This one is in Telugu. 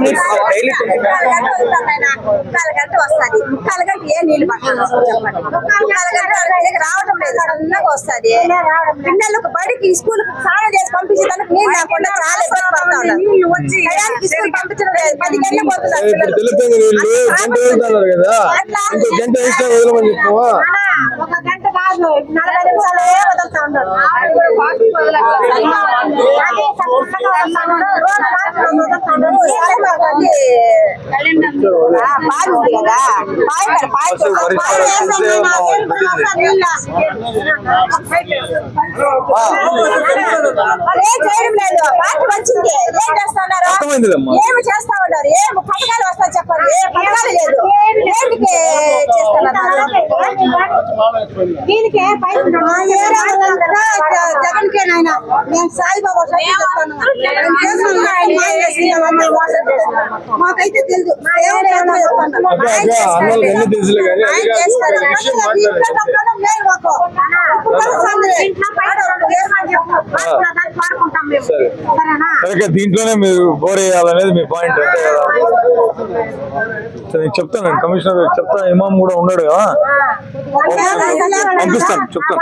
గంట వస్తాను నాయన ముక్కాలు గంట వస్తుంది. ముక్కాలు గంట ఏ నీళ్ళు పట్టాలి చెప్పండి ముక్కాలు గంట వాళ్ళకి రావడం లేదు. సన్నగా వస్తుంది. పిల్లలకు బడికి స్కూల్ స్నానం చేసి పంపించేదానికి నీళ్ళు లేకుండా చాలా ఇబ్బంది పడతా ఉన్నారు టయానికి స్కూల్ పంపించడం లేదు. పది గంటలకు పోతున్నారు ఇప్పుడు తెలుపుతుంది వీళ్ళు గంట వెళ్తున్నారు కదా. ఇంకో గంట ఎక్స్ట్రా వదలమని చెప్తావా? ఒక గంట కాదు. నలభై నిమిషాలు వదులుతా ఉన్నాడు ఉంది కదా. ఏం చేయడం లేదు పార్టీ వచ్చింది ఏం చేస్తున్నారు. ఏమి చేస్తా ఉన్నారు ఏం పథకాలు వస్తా చెప్పండి ఏ పథకాలు లేదు ఏంటికి దీనికి జగన్ కే నాయన నేను సాయిబాబా. మాకైతే తెలుసు మాకు. మేము. సరే. సరేనా? దీంట్లోనే మీరు బోర్ వేయాలనేది మీ పాయింట్ అంతే కదా. సరే, నేను చెప్తాను నేను కమిషనర్ చెప్తాను. ఇమాం కూడా ఉన్నాడు కదా. పంపిస్తాను, చెప్తాను.